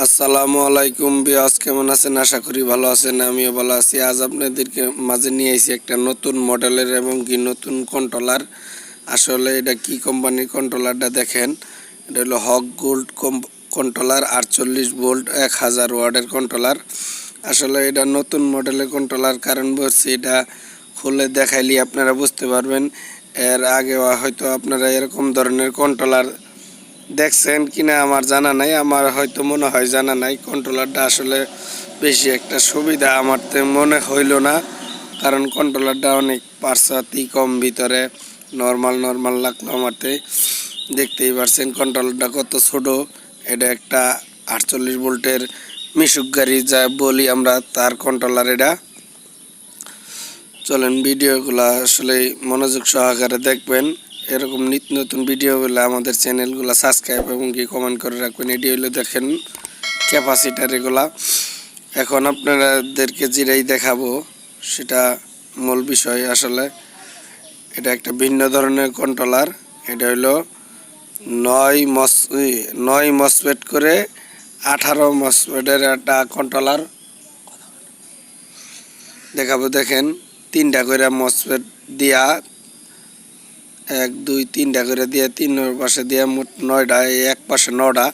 আসসালামু আলাইকুম বিয়াস কেমন আছেন? আশা করি ভালো আছেন, আমিও ভালো আছি। আজ আপনাদেরকে মাঝে নিয়ে এসেছি একটা নতুন মডেলের এবং কি নতুন কন্ট্রোলার আসলে এটা কি কোম্পানির কন্ট্রোলারটা দেখেন, এটা হলো হক গোল্ড কন্ট্রোলার আটচল্লিশ ভোল্ট এক হাজার ওয়ার্ডের কন্ট্রোলার আসলে এটা নতুন মডেলের কন্ট্রোলার কারণ বলছি এটা খুলে দেখাইলে আপনারা বুঝতে পারবেন। এর আগে হয়তো আপনারা এরকম ধরনের কন্ট্রোলার দেখছেন কিনা আমার জানা নাই, আমার হয়তো মনে হয় জানা নাই। কন্ট্রোলারটা আসলে বেশি একটা সুবিধা আমার তো মনে হইল না, কারণ কন্ট্রোলারটা অনেক পার্সাতি কম ভিতরে নর্মাল নর্মাল লাগল আমারতে দেখতেই পারছেন কন্ট্রোলারটা কত ছোট, এটা একটা আটচল্লিশ ভোল্টের মিশুক গাড়ি, যা বলি আমরা তার কন্ট্রোলার এটা। চলেন ভিডিওগুলো আসলে মনোযোগ সহকারে দেখবেন। এরকম নিত্য নতুন ভিডিওগুলো আমাদের চ্যানেলগুলো সাবস্ক্রাইব এবং কি কমেন্ট করে রাখবেন। এটি হলো দেখেন ক্যাপাসিটার এগুলা এখন আপনাদেরকে যেটাই দেখাবো, সেটা মূল বিষয় আসলে। এটা একটা ভিন্ন ধরনের কন্ট্রোলার এটা হলো নয় মস নয় মসপেট করে আঠারো মসপেটের একটা কন্ট্রোলার দেখাবো দেখেন, তিনটা করে মসপেট দিয়া এক, দুই, তিনটা করে দিয়ে তিন পাশে দিয়ে মোট নয়টা এক পাশে নটা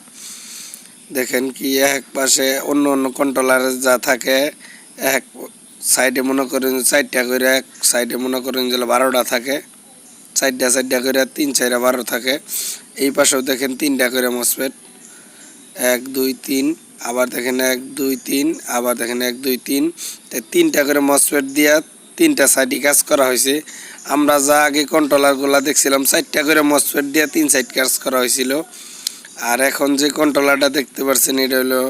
দেখেন কি, এক পাশে অন্য অন্য কন্ট্রোলারে যা থাকে, এক সাইডে মনে করেন চারটা করে, এক সাইডে মনে করেন যে বারোটা থাকে, চারটা চারটা করে, তিন, চারটা, বারো থাকে। এই পাশেও দেখেন তিনটা করে মসপেট এক, দুই, তিন, আবার দেখেন এক, দুই, তিন, আবার দেখেন এক, দুই, তিন। তিনটা করে মসপেট দিয়া তিনটা সাইডে কাজ করা হয়েছে। আমরা যা আগে কন্ট্রোলারগুলো দেখছিলাম, চারটা করে মসপেট দিয়ে তিন সাইড কাজ করা হয়েছিল। আর এখন যে কন্ট্রোলারটা দেখতে পাচ্ছেন এটা হলো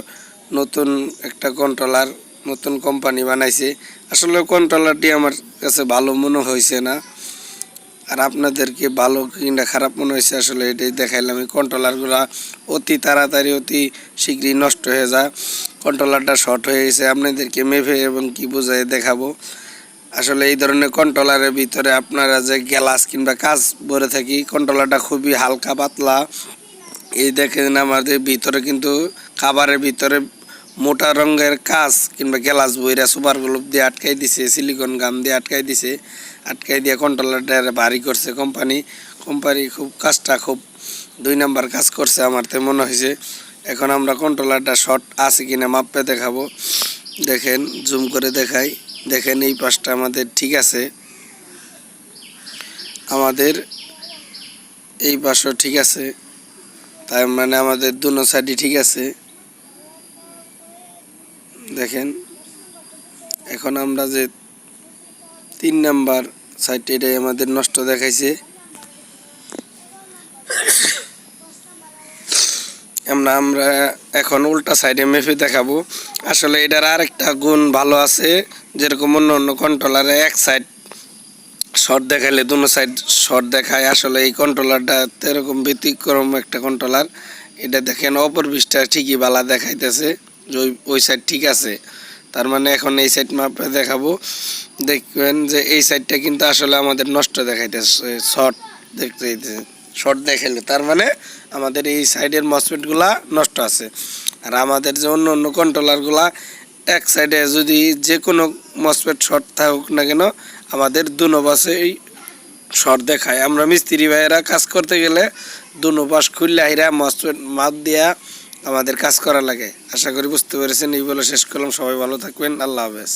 নতুন একটা কন্ট্রোলার নতুন কোম্পানি বানাইছে। আসলে কন্ট্রোলারটি আমার কাছে ভালো মনে হয়েছে না। আর আপনাদেরকে ভালো কিংবা খারাপ মনে হয়েছে, আসলে এটাই দেখাইলাম। এই কন্ট্রোলারগুলো অতি তাড়াতাড়ি, অতি শীঘ্রই নষ্ট হয়ে যায়। কন্ট্রোলারটা শর্ট হয়ে গেছে। আপনাদেরকে মেভে এবং কি বোঝায় দেখাবো। আসলে এই ধরনের কন্ট্রোলারের ভিতরে আপনারা যে গ্লাস কিংবা কাজ ভরে থাকি কন্ট্রোলারটা খুবই হালকা পাতলা। এই দেখেন আমাদের ভিতরে কিন্তু খাবারের ভিতরে মোটা রঙের কাজ কিংবা গ্লাস বইরা সুপার গ্লোব দিয়ে আটকাই দিছে সিলিকন গাম দিয়ে আটকাই দিছে। আটকাই দিয়ে কন্ট্রোলারটা ভারী করছে কোম্পানি কোম্পানি খুব কাজটা খুব দুই নাম্বার কাজ করছে আমার তো মনে হয়েছে এখন আমরা কন্ট্রোলারটা শর্ট আছে কিনা মাপে দেখাবো। দেখেন জুম করে দেখাই। দেখেন এই পাশটা আমাদের ঠিক আছে। আমাদের এই পাশও ঠিক আছে। তার মানে আমাদের দুনো সাইডই ঠিক আছে। দেখেন, এখন আমরা যে তিন নাম্বার সাইডটি এটাই আমাদের নষ্ট দেখাইছে। আমরা আমরা এখন উল্টা সাইডে মেপে দেখাবো। আসলে এটার আরেকটা গুণ ভালো আছে, যেরকম অন্য অন্য কন্ট্রোলারে এক সাইড শর্ট দেখাইলে দুনো সাইড শর্ট দেখায়। আসলে এই কন্ট্রোলারটা এরকম ব্যতিক্রম একটা কন্ট্রোলার এটা দেখেন অপর বিশটা ঠিকই বালা দেখাইতেছে ওই ওই সাইড ঠিক আছে। তার মানে এখন এই সাইড মাপে দেখাবো। দেখবেন যে এই সাইডটা কিন্তু আসলে আমাদের নষ্ট দেখাইতেছে শর্ট দেখতে শর্ট দেখাইলে। তার মানে আমাদের এই সাইডের মসপেটগুলা নষ্ট আছে। আর আমাদের যে অন্য অন্য কন্ট্রোলারগুলা এক সাইডে যদি যে কোনো মসপেট শর্ট থাকুক না কেন, আমাদের দুনো পাশেই শর্ট দেখায়। আমরা মিস্ত্রি ভাইয়েরা কাজ করতে গেলে দুনো পাশ খুললে আইরা মসপেট মাপ দিয়া আমাদের কাজ করা লাগে। আশা করি বুঝতে পেরেছেন। এই বলে শেষ করলাম। সবাই ভালো থাকবেন। আল্লাহ হাফেজ।